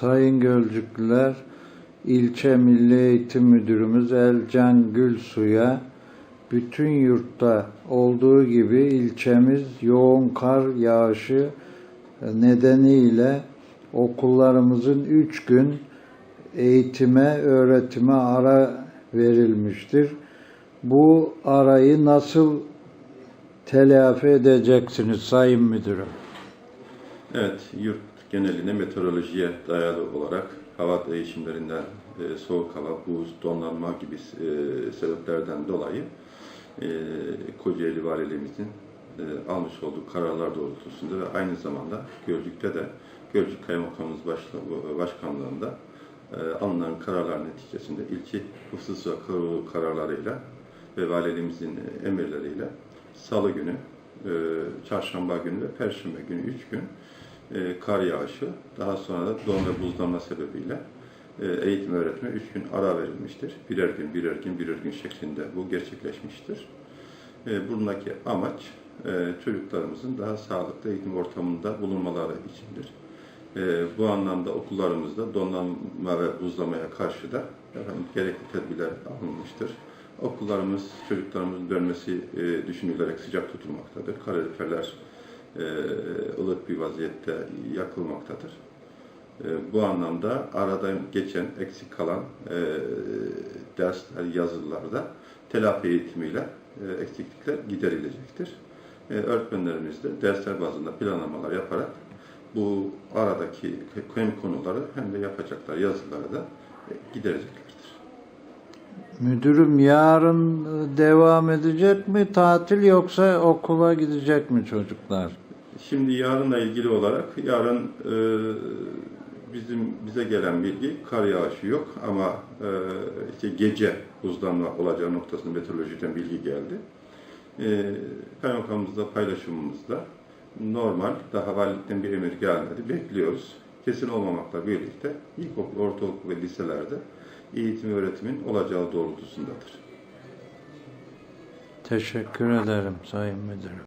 Sayın Gölcüklüler, ilçe Milli Eğitim Müdürümüz Elcan Gülsu'ya bütün yurtta olduğu gibi ilçemiz yoğun kar yağışı nedeniyle okullarımızın üç gün eğitime, öğretime ara verilmiştir. Bu arayı nasıl telafi edeceksiniz Sayın Müdürüm? Evet, yurt geneline meteorolojiye dayalı olarak hava değişimlerinden e, soğuk hava, buz, donlanma gibi e, sebeplerden dolayı e, Kocaeli Valiliğimizin e, almış olduğu kararlar doğrultusunda ve aynı zamanda Gölcük'te de Gölcük Kaymakamımız Başkanlığında e, alınan kararlar neticesinde husus ve kar- kararlarıyla ve valiliğimizin emirleriyle Salı günü, e, Çarşamba günü ve Perşembe günü 3 gün e, kar yağışı, daha sonra da don ve buzlanma sebebiyle e, eğitim öğretime 3 gün ara verilmiştir. Birer gün, birer gün, birer gün şeklinde bu gerçekleşmiştir. E, amaç e, çocuklarımızın daha sağlıklı eğitim ortamında bulunmaları içindir. Bu anlamda okullarımızda donlanma ve buzlamaya karşı da gerekli tedbirler alınmıştır. Okullarımız çocuklarımızın dönmesi düşünülerek sıcak tutulmaktadır. Kaloriferler ılık bir vaziyette yakılmaktadır. E, bu anlamda arada geçen, eksik kalan e, dersler, yazılılarda telafi eğitimiyle e, eksiklikler giderilecektir. E, öğretmenlerimiz de dersler bazında planlamalar yaparak bu aradaki hem konuları hem de yapacaklar yazıları da e, gidereceklerdir. Müdürüm yarın e, devam edecek mi tatil yoksa okula gidecek mi çocuklar? Şimdi yarınla ilgili olarak yarın e, bizim bize gelen bilgi kar yağışı yok ama e, işte gece buzlanma olacağı noktasında meteorolojiden bilgi geldi. E, kaymakamımızla paylaşımımızda normal daha valilikten bir emir gelmedi. Bekliyoruz. Kesin olmamakla birlikte ilkokul, ortaokul ve liselerde eğitim öğretimin olacağı doğrultusundadır. Teşekkür ederim Sayın Müdürüm.